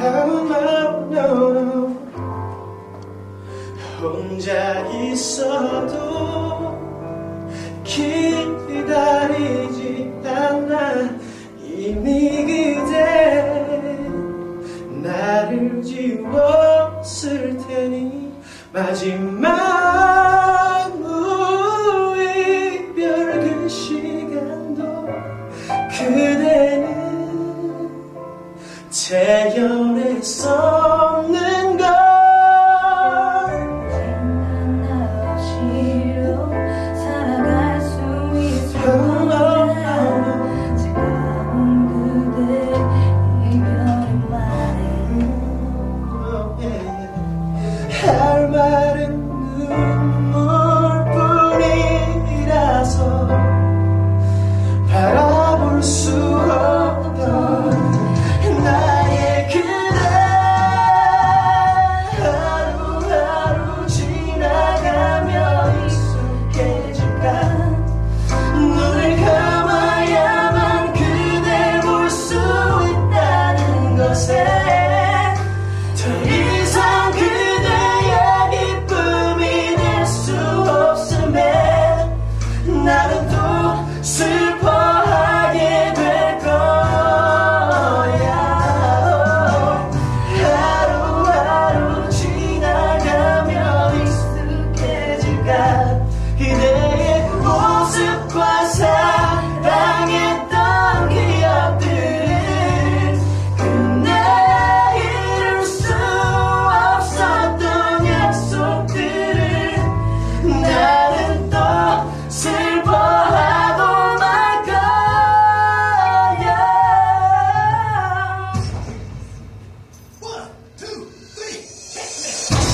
how no 혼자 있어도 기다리지 않아. 이미 그대 나를 지웠을 테니 마지막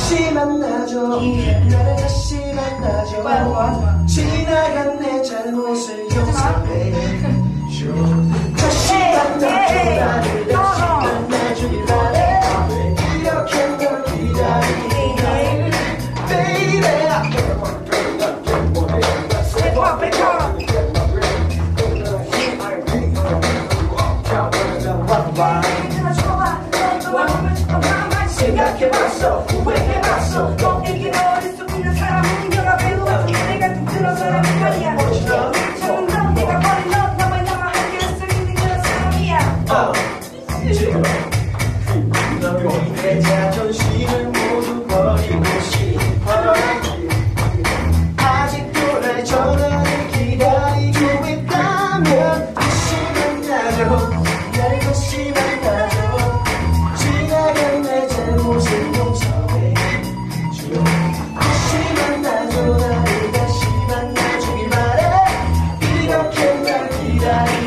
다시 만나죠. 나를 다시 만나죠. 지나간 내 잘못을 용서해 다시 만나줘 나를 다시 만나주길 바래. 이렇게 널 기다리네 Baby One, one, one. 생각해봤어. 후회해봤어. 꼭 이긴 어릴 수 있는 사람은 내가 배워왔기 내가 등들어 사람이 말이야. 멋있다 참은 넌 내가 버린 넌 나만 남아 함께 할수 있는 그런 사람이야. 어. 너의 자존심을 모두 버리고 싶어. 아직도 날 전화를 기다리고 있다면 이 시간 나죠 die.